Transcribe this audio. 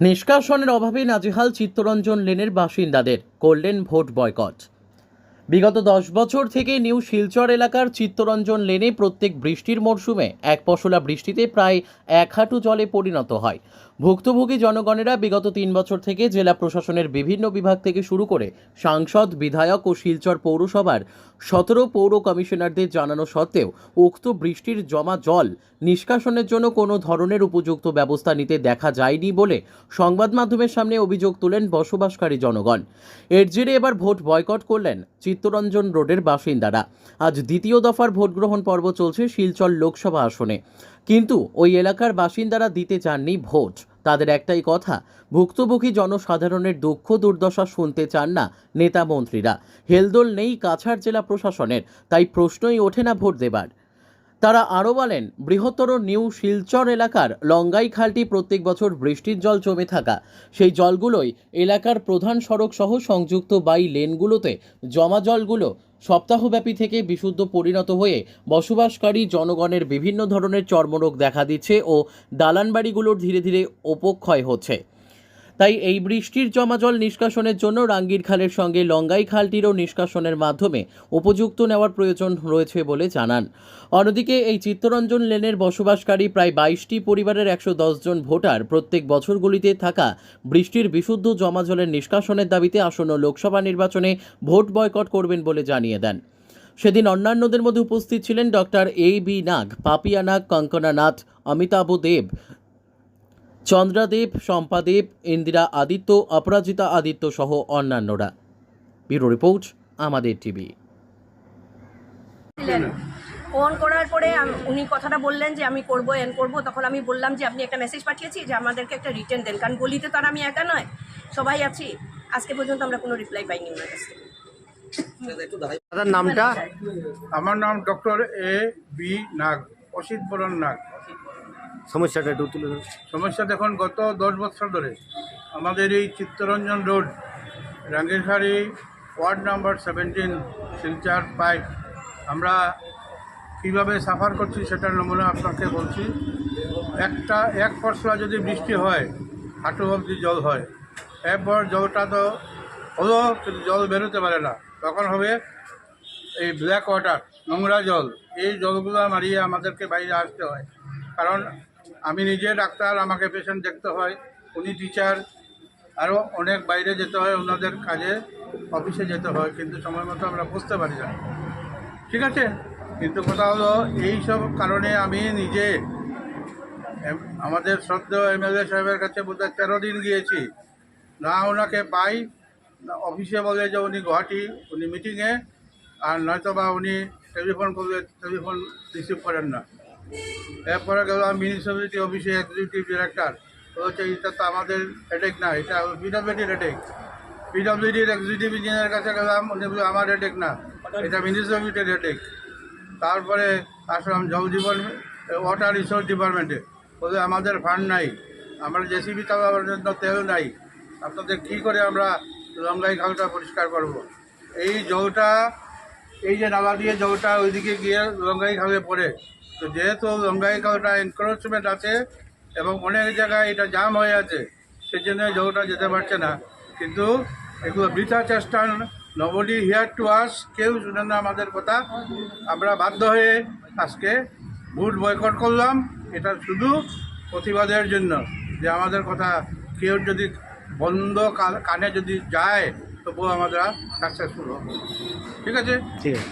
নিষ্কাশনের অভাবে নাজেহাল চিত্তরঞ্জন লেনের বাসিন্দাদের করলেন ভোট বয়কট। বিগত দশ বছর থেকে নিউ শিলচর এলাকার চিত্তরঞ্জন লেনে প্রত্যেক বৃষ্টির মরশুমে এক পশলা বৃষ্টিতে প্রায় এক হাঁটু জলে পরিণত হয়। ভুক্তভোগী জনগণেরা বিগত তিন বছর থেকে জেলা প্রশাসনের বিভিন্ন বিভাগ থেকে শুরু করে সাংসদ, বিধায়ক ও শিলচর পৌরসভার সতেরো পৌর কমিশনারদের জানানো সত্ত্বেও উক্ত বৃষ্টির জমা জল নিষ্কাশনের জন্য কোনো ধরনের উপযুক্ত ব্যবস্থা নিতে দেখা যায়নি বলে সংবাদ মাধ্যমের সামনে অভিযোগ তোলেন বসবাসকারী জনগণ। এর জেরে এবার ভোট বয়কট করলেন চিত্তরঞ্জন রোডের বাসিন্দারা। আজ দ্বিতীয় দফার ভোটগ্রহণ পর্ব চলছে শিলচর লোকসভা আসনে। কিন্তু ওই এলাকার বাসিন্দারা দিতে চাননি ভোট। তাদের একটাই কথা, ভুক্তভোগী জনসাধারণের দুঃখ দুর্দশা শুনতে চান না নেতা মন্ত্রীরা। হেলদোল নেই কাছাড় জেলা প্রশাসনের, তাই প্রশ্নই ওঠে না ভোট দেবার। তারা আরও বলেন, বৃহত্তর নিউ শিলচর এলাকার লঙ্গাই খালটি প্রত্যেক বছর বৃষ্টির জল জমে থাকা। সেই জলগুলোই এলাকার প্রধান সড়ক সহ সংযুক্ত বাই লেনগুলোতে জমা জলগুলো সপ্তাহব্যাপী থেকে বিশুদ্ধ পরিণত হয়ে বসবাসকারী জনগণের বিভিন্ন ধরনের চর্মরোগ দেখা দিচ্ছে ও দালানবাড়িগুলোর ধীরে ধীরে উপক্ষয় হচ্ছে। তাই এই বৃষ্টির জমা জল নিষ্কাশনের জন্য রাঙ্গির খালের সঙ্গে লঙ্গাই খালটিরও নিষ্কাশনের মাধ্যমে উপযুক্ত নেওয়ার প্রয়োজন রয়েছে বলে জানান। অন্যদিকে এই চিত্তরঞ্জন লেনের বসবাসকারী প্রায় বাইশটি পরিবারের একশো জন ভোটার প্রত্যেক বছরগুলিতে থাকা বৃষ্টির বিশুদ্ধ জমা জলের নিষ্কাশনের দাবিতে আসন্ন লোকসভা নির্বাচনে ভোট বয়কট করবেন বলে জানিয়ে দেন। সেদিন অন্যান্যদের মধ্যে উপস্থিত ছিলেন doctor A B Nag, Papiya Nag, Kankana Nath, Amitabh Deb Chandradeb Shampadeb Indira Aditya Aparajita Aditya সহ অন্যান্যরা। ব্যুরো রিপোর্ট আমাদের টিভি। ফোন করার পরে উনি কথাটা বললেন যে আমি করব এন করব। তখন আমি বললাম যে আপনি একটা মেসেজ পাঠিয়েছি যে আমাদেরকে একটা রিটার্ন দেন। কারণ গলিতে তো আর আমি একা নয় সবাই আছি। আজকে পর্যন্ত আমরা কোনো রিপ্লাই পাইনি ওনার কাছ থেকে। দাদার নামটা? আমার নাম doctor A B Nag Asit Baran Nag. সমস্যাটা একটু তুলে। সমস্যা দেখুন, গত দশ বছর ধরে আমাদের এই Chittaranjan road Rangirkhari ward number seventeen, Silchar pipe, আমরা কীভাবে সাফার করছি সেটার নমুনা আপনাকে বলছি। একটা, এক পশলা যদি বৃষ্টি হয়, হাঁটু অবধি জল হয় এরপর জলটা তো হলো, কিন্তু জল বেরোতে পারে না। তখন হবে এই ব্ল্যাক ওয়াটার নোংরা জল। এই জলগুলো মারিয়ে আমাদেরকে বাইরে আসতে হয়। কারণ আমি নিজে ডাক্তার, আমাকে পেশেন্ট দেখতে হয়, উনি টিচার আরও অনেক বাইরে যেতে হয়, ওনাদের কাজে অফিসে যেতে হয়, কিন্তু সময় মতো আমরা বুঝতে পারি না। ঠিক আছে? কিন্তু কথা হলো, এই সব কারণে আমি নিজে আমাদের শ্রদ্ধেয় এমএলএ সাহেবের কাছে বোধহয় তেরো দিন গিয়েছি। না ওনাকে পাই, না অফিসে বলে যে উনি গুয়াহাটি, উনি মিটিংয়ে আর নয়তো বা উনি টেলিফোন করলে টেলিফোন রিসিভ করেন না। এরপরে গেলাম মিউনিসিপ্যালিটি অফিসে এক্সিকিউটিভ ডিরেক্টর বলছে এটা তো আমাদের হেডেক না, এটা পিডব্লিউডির হেডেক পিডব্লিউডির এক্সিকিউটিভ ইঞ্জিনিয়ারের কাছে গেলাম আমার হেডেক না, এটা মিউনিসিপ্যালিটির হেডেক তারপরে আসলাম জল জীবন ওয়াটার রিসোর্স ডিপার্টমেন্টে বলে আমাদের ফান্ড নাই, আমরা জেসিবি চালাবার জন্য তেল নাই। আপনাদের কী করে আমরা লঙ্গাই খালটা পরিষ্কার করব। এই জলটা এই যে নালা দিয়ে জলটা ওইদিকে গিয়ে লঙ্গাই খালে পড়ে তো যেহেতু লঙ্গাই খালটা এনক্রোচমেন্ট আছে এবং অনেক জায়গায় এটা জাম হয়ে আছে সেই জন্য জলটা যেতে পারছে না। কিন্তু এগুলো বৃথা চেষ্টা নবডি হিয়ার টু আস কেউ শুনে না আমাদের কথা। আমরা বাধ্য হয়ে আজকে ভোট বয়কট করলাম। এটা শুধু প্রতিবাদের জন্য যে আমাদের কথা কেউ যদি বন্ধ কানে যদি যায়, তবুও আমরা সাকসেসফুল হব। ঠিক আছে? ঠিক আছে